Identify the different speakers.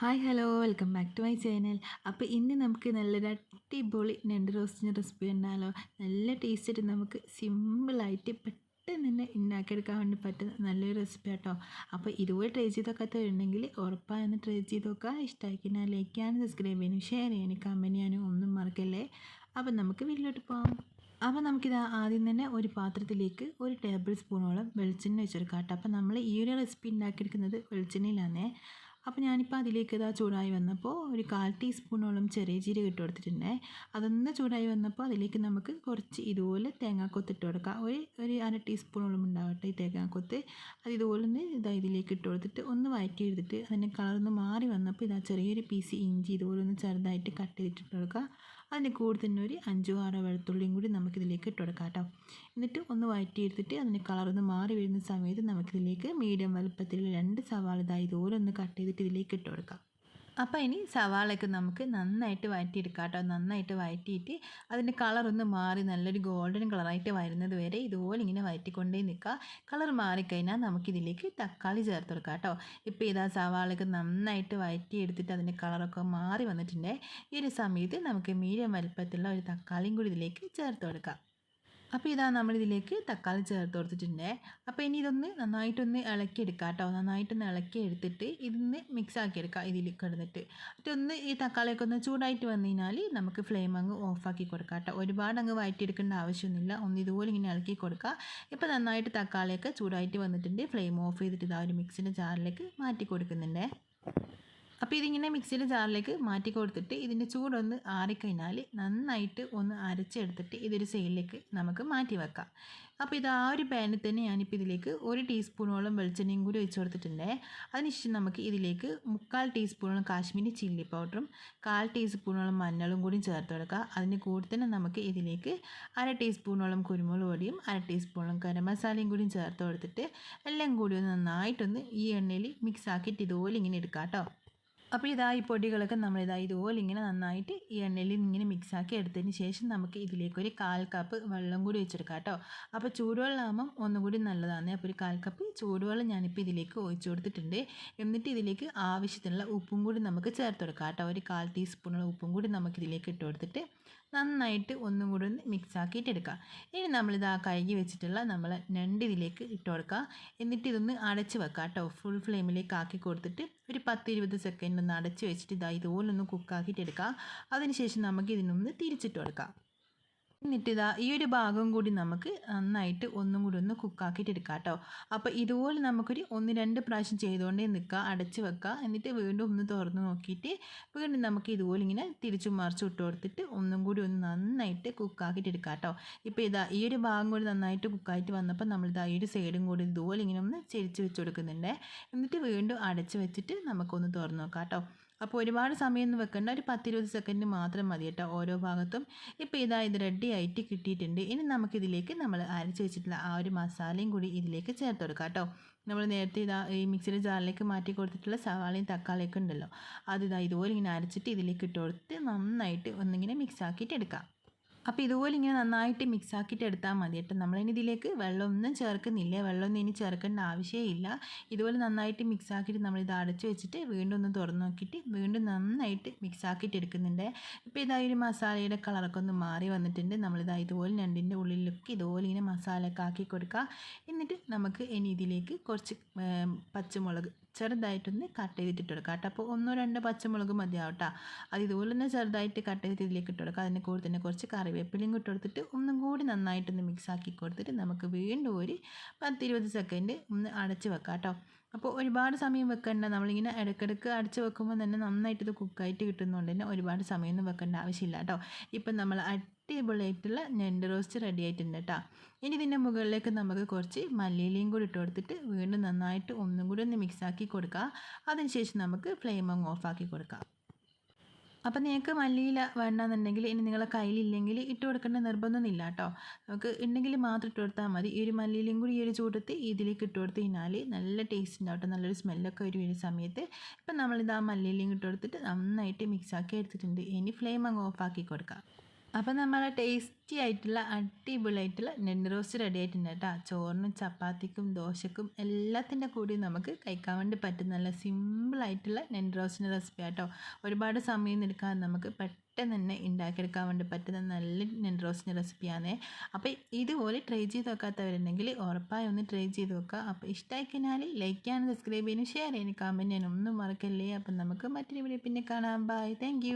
Speaker 1: Hi hello welcome back to my channel അപ്പോൾ ഇന്ന് നമുക്ക് നല്ലൊരു അടിപൊളി ഞണ്ട് റോസ്റ്റിന്റെ റെസിപ്പി ഉണ്ടാലോ നല്ല ടേസ്റ്റായിട്ട് നമുക്ക് സിമ്പിളായിട്ട് പെട്ടെന്ന് തന്നെ ഉണ്ടാക്കിയെടുക്കാൻ വേണ്ടി പറ്റുന്ന നല്ലൊരു റെസിപ്പി കേട്ടോ അപ്പോൾ ഇതുപോലെ ട്രൈ ചെയ്തൊക്കാത്തവരുണ്ടെങ്കിൽ ഉറപ്പായൊന്ന് ട്രൈ ചെയ്ത് നോക്കുക. ഇഷ്ടമാക്കിയാൽ ലൈക്ക് ചെയ്യാനും സബ്സ്ക്രൈബ് ചെയ്യാനും ഷെയർ ചെയ്യാനും കമന്റ് ചെയ്യാനും ഒന്നും മറക്കല്ലേ? അപ്പോൾ നമുക്ക് വീട്ടിലോട്ട് പോകാം അപ്പോൾ നമുക്കിത് ആദ്യം തന്നെ ഒരു പാത്രത്തിലേക്ക് ഒരു ടേബിൾ സ്പൂണോളം വെളിച്ചെണ്ണ വെച്ചെടുക്കാം കേട്ടോ. അപ്പോൾ നമ്മൾ ഈ ഒരു റെസിപ്പി ഉണ്ടാക്കിയെടുക്കുന്നത് വെളിച്ചെണ്ണയിലാണേ അപ്പോൾ ഞാനിപ്പോൾ അതിലേക്ക് ഇതാ ചൂടായി വന്നപ്പോൾ ഒരു കാൽ ടീസ്പൂണോളം ചെറിയ ജീരകം ഇട്ട് കൊടുത്തിട്ടുണ്ടേ. അതൊന്ന് ചൂടായി വന്നപ്പോൾ അതിലേക്ക് നമുക്ക് കുറച്ച് ഇതുപോലെ തേങ്ങാക്കൊത്ത് ഇട്ട് കൊടുക്കാം. ഒരു ഒരു അര ടീസ്പൂണോളം ഉണ്ടാവട്ടെ ഈ തേങ്ങാക്കൊത്ത്. അത് ഇതുപോലെ ഒന്ന് ഇതാ ഇതിലേക്ക് ഇട്ട് കൊടുത്തിട്ട് ഒന്ന് വഴറ്റി എടുത്തിട്ട് അതിന്റെ കളറൊന്ന് മാറി വന്നപ്പോൾ ഇതാ ചെറിയൊരു പീസ് ഇഞ്ചി ഇതുപോലെ ഒന്ന് ചെറുതായിട്ട് കട്ട് ചെയ്തിട്ട് കൊടുക്കുക അതിന്റെ കൂടുതൽ തന്നെ ഒരു അഞ്ചോ ആറോ വെളുത്തുള്ളിയും കൂടി നമുക്കിതിലേക്ക് ഇട്ട് കൊടുക്കാം കേട്ടോ. എന്നിട്ട് ഒന്ന് വഴറ്റി എടുത്തിട്ട് അതിന് കളറൊന്ന് മാറി വരുന്ന സമയത്ത് നമുക്കിതിലേക്ക് മീഡിയം വലുപ്പത്തിൽ രണ്ട് സവാള ഇതായി ഇതുപോലെ ഒന്ന് കട്ട് ചെയ്തിട്ട് ഇതിലേക്ക് ഇട്ട് കൊടുക്കാം. അപ്പോൾ ഇനി സവാളയൊക്കെ നമുക്ക് നന്നായിട്ട് വഴറ്റിയെടുക്കാം കേട്ടോ. നന്നായിട്ട് വഴറ്റിയിട്ട് അതിന്റെ കളറൊന്ന് മാറി നല്ലൊരു ഗോൾഡൻ കളറായിട്ട് വരുന്നത് വരെ ഇതുപോലെ ഇങ്ങനെ വഴറ്റിക്കൊണ്ടേ നിൽക്കുക. കളർ മാറിക്കഴിഞ്ഞാൽ നമുക്കിതിലേക്ക് തക്കാളി ചേർത്ത് കൊടുക്കാം കേട്ടോ. ഇപ്പോൾ ഇതാ സവാളയൊക്കെ നന്നായിട്ട് വഴറ്റിയെടുത്തിട്ട് അതിന്റെ കളറൊക്കെ മാറി വന്നിട്ടുണ്ട്. ഈ ഒരു സമയത്ത് നമുക്ക് മീഡിയം വലുപ്പത്തിലുള്ള ഒരു തക്കാളിയും കൂടി ഇതിലേക്ക് ചേർത്ത് കൊടുക്കാം. അപ്പോൾ ഇതാ നമ്മളിതിലേക്ക് തക്കാളി ചേർത്ത് കൊടുത്തിട്ടുണ്ടേ. അപ്പോൾ ഇനി ഇതൊന്ന് നന്നായിട്ടൊന്ന് ഇളക്കിയെടുക്കുക കേട്ടോ നന്നായിട്ടൊന്ന് ഇളക്കി എടുത്തിട്ട് ഇതൊന്ന് മിക്സ് ആക്കി എടുക്കുക ഇതിൽ കിടന്നിട്ട്. ഒന്ന് ഈ തക്കാളിയൊക്കെ ഒന്ന് ചൂടായിട്ട് വന്നു കഴിഞ്ഞാൽ നമുക്ക് ഫ്ലെയിം അങ്ങ് ഓഫാക്കി കൊടുക്കാം കേട്ടോ ഒരുപാട് അങ്ങ് വഴറ്റിയെടുക്കേണ്ട ആവശ്യമൊന്നുമില്ല. ഒന്ന് ഇതുപോലെ ഇങ്ങനെ ഇളക്കി കൊടുക്കുക ഇപ്പോൾ നന്നായിട്ട് തക്കാളിയൊക്കെ ചൂടായിട്ട് വന്നിട്ടുണ്ട്. ഫ്ലെയിം ഓഫ് ചെയ്തിട്ട് ഇതാ ഒരു മിക്സിന്റെ ജാറിലേക്ക് മാറ്റി കൊടുക്കുന്നുണ്ട്. അപ്പോൾ ഇതിങ്ങനെ മിക്സിയുടെ ജാറിലേക്ക് മാറ്റി കൊടുത്തിട്ട് ഇതിന്റെ ചൂടൊന്ന് ആറിക്കഴിഞ്ഞാൽ നന്നായിട്ട് ഒന്ന് അരച്ചെടുത്തിട്ട് ഇതൊരു സൈഡിലേക്ക് നമുക്ക് മാറ്റി വെക്കാം. അപ്പോൾ ഇത് ആ ഒരു പാനിൽ തന്നെ ഞാനിപ്പോൾ ഇതിലേക്ക് ഒരു ടീസ്പൂണോളം വെളിച്ചെണ്ണയും കൂടി ഒഴിച്ച് കൊടുത്തിട്ടുണ്ട്. അതിനുശേഷം നമുക്ക് ഇതിലേക്ക് മുക്കാൽ ടീസ്പൂണോളം കാശ്മീരി ചില്ലി പൗഡറും കാൽ ടീസ്പൂണോളം മഞ്ഞളും കൂടി ചേർത്ത് കൊടുക്കുക. അതിന് കൂടെ തന്നെ നമുക്ക് ഇതിലേക്ക് അര ടീസ്പൂണോളം കുരുമുളക് പൊടിയും അര ടീസ്പൂണോളം ഗരം മസാലയും കൂടി ചേർത്ത് കൊടുത്തിട്ട് എല്ലാം കൂടി ഒന്ന് നന്നായിട്ടൊന്ന് ഈ എണ്ണയിൽ മിക്സ് ആക്കിയിട്ട് ഇതുപോലെ ഇങ്ങനെ എടുക്കാം കേട്ടോ. അപ്പോൾ ഇതാ ഈ പൊടികളൊക്കെ നമ്മളിതാ ഇതുപോലെ ഇങ്ങനെ നന്നായിട്ട് ഈ എണ്ണയിൽ ഇങ്ങനെ മിക്സാക്കി എടുത്തതിന് ശേഷം നമുക്ക് ഇതിലേക്ക് ഒരു കാൽ കപ്പ് വെള്ളം കൂടി വെച്ചെടുക്കാം കേട്ടോ. അപ്പോൾ ചൂടുവെള്ളമാകുമ്പം ഒന്നും കൂടി നല്ലതാണ്. അപ്പോൾ ഒരു കാൽ കപ്പ് ചൂടുവെള്ളം ഞാനിപ്പോൾ ഇതിലേക്ക് ഒഴിച്ചു കൊടുത്തിട്ടുണ്ട്. എന്നിട്ട് ഇതിലേക്ക് ആവശ്യത്തിനുള്ള ഉപ്പും കൂടി നമുക്ക് ചേർത്ത് കൊടുക്കാം കേട്ടോ. ഒരു കാൽ ടീസ്പൂണുള്ള ഉപ്പും കൂടി നമുക്ക് ഇതിലേക്ക് ഇട്ട് കൊടുത്തിട്ട് നന്നായിട്ട് ഒന്നും കൂടി ഒന്ന് മിക്സ് ആക്കിയിട്ട് എടുക്കുക ഇനി നമ്മളിത് ആ കഴുകി വെച്ചിട്ടുള്ള നമ്മൾ ഞണ്ട് ഇതിലേക്ക് ഇട്ട് കൊടുക്കുക എന്നിട്ട് ഇതൊന്ന് അടച്ച് വെക്കുക കേട്ടോ. ഫുൾ ഫ്ലെയിമിലേക്ക് ആക്കി കൊടുത്തിട്ട് ഒരു പത്ത് ഇരുപത് സെക്കൻഡ് ഒന്ന് അടച്ച് വെച്ചിട്ട് ഇതാ ഇതുപോലെ ഒന്ന് കുക്കാക്കിയിട്ട് എടുക്കുക അതിനുശേഷം നമുക്ക് ഇതിനൊന്ന് തിരിച്ചിട്ട് കൊടുക്കാം എന്നിട്ട് ഇതാ ഈ ഒരു ഭാഗം കൂടി നമുക്ക് നന്നായിട്ട് ഒന്നും കൂടി ഒന്ന് കുക്കാക്കിയിട്ട് എടുക്കാം കേട്ടോ അപ്പോൾ ഇതുപോലെ നമുക്കൊരു ഒന്ന് രണ്ട് പ്രാവശ്യം ചെയ്തുകൊണ്ടേ നിൽക്കുക അടച്ച് വെക്കുക എന്നിട്ട് വീണ്ടും ഒന്ന് തുറന്ന് നോക്കിയിട്ട് വീണ്ടും നമുക്ക് ഇതുപോലെ ഇങ്ങനെ തിരിച്ചു മറിച്ച് ഇട്ട് കൊടുത്തിട്ട് ഒന്നും കൂടി ഒന്ന് നന്നായിട്ട് കുക്കാക്കിയിട്ട് എടുക്കാം കേട്ടോ ഇപ്പോൾ ഇതാ ഈ ഒരു ഭാഗം കൂടി നന്നായിട്ട് കുക്കായിട്ട് വന്നപ്പോൾ നമ്മൾ ഇതാ ഈ ഒരു സൈഡും കൂടി ഇതുപോലെ ഇങ്ങനെ ഒന്ന് ചെരിച്ച് വെച്ച് കൊടുക്കുന്നുണ്ട്. എന്നിട്ട് വീണ്ടും അടച്ച് വെച്ചിട്ട് നമുക്കൊന്ന് തുറന്ന് നോക്കാം കേട്ടോ അപ്പോൾ ഒരുപാട് സമയമൊന്നും വെക്കേണ്ട. ഒരു പത്തിരുപത് സെക്കൻഡ് മാത്രം മതി കേട്ടോ ഓരോ ഭാഗത്തും. ഇപ്പോൾ ഇതാ ഇത് റെഡി ആയിട്ട് കിട്ടിയിട്ടുണ്ട്. ഇനി നമുക്കിതിലേക്ക് നമ്മൾ അരച്ച് വെച്ചിട്ടുള്ള ആ ഒരു മസാലയും കൂടി ഇതിലേക്ക് ചേർത്ത് കൊടുക്കാം കേട്ടോ. നമ്മൾ നേരത്തെ ഇതാ ഈ മിക്സിയുടെ ജാറിലേക്ക് മാറ്റി കൊടുത്തിട്ടുള്ള സവാളയും തക്കാളിയൊക്കെ ഉണ്ടല്ലോ. അത് ഇതാ ഇതുപോലെ ഇങ്ങനെ അരച്ചിട്ട് ഇതിലേക്ക് ഇട്ട് കൊടുത്ത് നന്നായിട്ട് ഒന്നിങ്ങനെ മിക്സ് ആക്കിയിട്ട് എടുക്കാം. അപ്പോൾ ഇതുപോലെ ഇങ്ങനെ നന്നായിട്ട് മിക്സ് ആക്കിയിട്ട് എടുത്താൽ മതി കേട്ടോ. നമ്മളിനി ഇതിലേക്ക് വെള്ളമൊന്നും ചേർക്കുന്നില്ല. വെള്ളമൊന്നും ഇനി ചേർക്കേണ്ട ആവശ്യമില്ല. ഇതുപോലെ നന്നായിട്ട് മിക്സ് ആക്കിയിട്ട് നമ്മളിത് അടച്ച് വെച്ചിട്ട് വീണ്ടും ഒന്ന് തുറന്നു നോക്കിയിട്ട് വീണ്ടും നന്നായിട്ട് മിക്സ് ആക്കിയിട്ട് എടുക്കുന്നുണ്ട്. ഇപ്പോൾ ഇതാ ഒരു മസാലയുടെ കളറൊക്കെ ഒന്ന് മാറി വന്നിട്ടുണ്ട്. നമ്മളിതാ ഇതുപോലെ രണ്ടിന്റെ ഉള്ളിലൊക്കെ ഇതുപോലെ ഇങ്ങനെ മസാലയൊക്കെ ആക്കി കൊടുക്കുക എന്നിട്ട് നമുക്ക് ഇനി ഇതിലേക്ക് കുറച്ച് പച്ചമുളക് ചെറുതായിട്ടൊന്ന് കട്ട് ചെയ്തിട്ട് കൊടുക്കുക കേട്ടോ. അപ്പോൾ ഒന്നോ രണ്ടോ പച്ചമുളക് മതിയാവും കേട്ടോ അത് ഇതുപോലെ തന്നെ ചെറുതായിട്ട് കട്ട് ചെയ്തിട്ട് ഇതിലേക്ക് ഇട്ട് കൊടുക്കുക അതിന്റെ കൂടെ തന്നെ കുറച്ച് കറിവേപ്പിലയും ഇട്ട് കൊടുത്തിട്ട് ഒന്നും കൂടി നന്നായിട്ടൊന്ന് മിക്സ് ആക്കി കൊടുത്തിട്ട് നമുക്ക് വീണ്ടും ഒരു പത്തിരുപത് സെക്കൻഡ് ഒന്ന് അടച്ച് വെക്കാം കേട്ടോ. അപ്പോൾ ഒരുപാട് സമയം വെക്കേണ്ട. നമ്മളിങ്ങനെ ഇടയ്ക്കിടയ്ക്ക് അടച്ച് വെക്കുമ്പോൾ തന്നെ നന്നായിട്ട് ഇത് കുക്കായിട്ട് കിട്ടുന്നതുകൊണ്ട് തന്നെ ഒരുപാട് സമയമൊന്നും വെക്കേണ്ട ആവശ്യമില്ല കേട്ടോ. ഇപ്പം നമ്മൾ അടിപൊളിയായിട്ടുള്ള ഞണ്ട് റോസ്റ്റ് റെഡി ആയിട്ടുണ്ട് കേട്ടോ. ഇനി ഇതിന്റെ മുകളിലേക്ക് നമുക്ക് കുറച്ച് മല്ലിയിലയും കൂടി ഇട്ട് കൊടുത്തിട്ട് വീണ്ടും നന്നായിട്ട് ഒന്നും കൂടി ഒന്ന് മിക്സാക്കി കൊടുക്കുക അതിനുശേഷം നമുക്ക് ഫ്ലെയിം അങ്ങ് ആക്കി കൊടുക്കാം. അപ്പം നിങ്ങൾക്ക് മല്ലിയില വേണമെന്നുണ്ടെങ്കിൽ ഇനി നിങ്ങളെ കയ്യിലില്ലെങ്കിൽ ഇട്ട് കൊടുക്കേണ്ട നിർബന്ധമൊന്നുമില്ല കേട്ടോ. നമുക്ക് ഉണ്ടെങ്കിൽ മാത്രം ഇട്ട് കൊടുത്താൽ മതി. ഈ ഒരു മല്ലിയിലയും കൂടി ഈ ഒരു ചൂടത്ത് ഇതിലേക്ക് ഇട്ട് കൊടുത്ത് കഴിഞ്ഞാൽ നല്ല ടേസ്റ്റ് ഉണ്ടാവും നല്ലൊരു സ്മെല്ലൊക്കെ വരും ഒരു സമയത്ത്. ഇപ്പം നമ്മളിത് ആ മല്ലിയിലയും ഇട്ട് കൊടുത്തിട്ട് നന്നായിട്ട് മിക്സാക്കി എടുത്തിട്ടുണ്ട്. ഇനി ഫ്ലെയിം അങ്ങ് ആക്കി കൊടുക്കാം. അപ്പോൾ നമ്മൾ ടേസ്റ്റി ആയിട്ടുള്ള അടിപൊളിയായിട്ടുള്ള നെണ്ട് റോസ്റ്റ് റെഡി ആയിട്ടുണ്ട് കേട്ടോ. ചോറിനും ചപ്പാത്തിക്കും ദോശക്കും എല്ലാത്തിന്റെ കൂടി നമുക്ക് കഴിക്കാൻ വേണ്ടി പറ്റുന്ന നല്ല സിമ്പിളായിട്ടുള്ള നെണ്ട് റോസ്റ്റിന്റെ റെസിപ്പി ആട്ടോ. ഒരുപാട് സമയം എടുക്കാതെ നമുക്ക് പെട്ടെന്ന് തന്നെ ഉണ്ടാക്കിയെടുക്കാൻ വേണ്ടി പറ്റുന്ന നല്ല നെണ്ട് റോസ്റ്റിന്റെ റെസിപ്പിയാണ് അപ്പോൾ ഇതുപോലെ ട്രൈ ചെയ്ത് നോക്കാത്തവരുണ്ടെങ്കിൽ ഉറപ്പായി ഒന്ന് ട്രൈ ചെയ്ത് നോക്കുക. അപ്പോൾ ഇഷ്ടമായി കഴിഞ്ഞാൽ ലൈക്ക് ചെയ്യാനും സബ്സ്ക്രൈബ് ചെയ്യാനും ഷെയർ ചെയ്യാനും കമന്റ് ചെയ്യാനും ഒന്നും മറക്കല്ലേ. അപ്പം നമുക്ക് മറ്റൊരു വീഡിയോ പിന്നെ കാണാം. Bye thank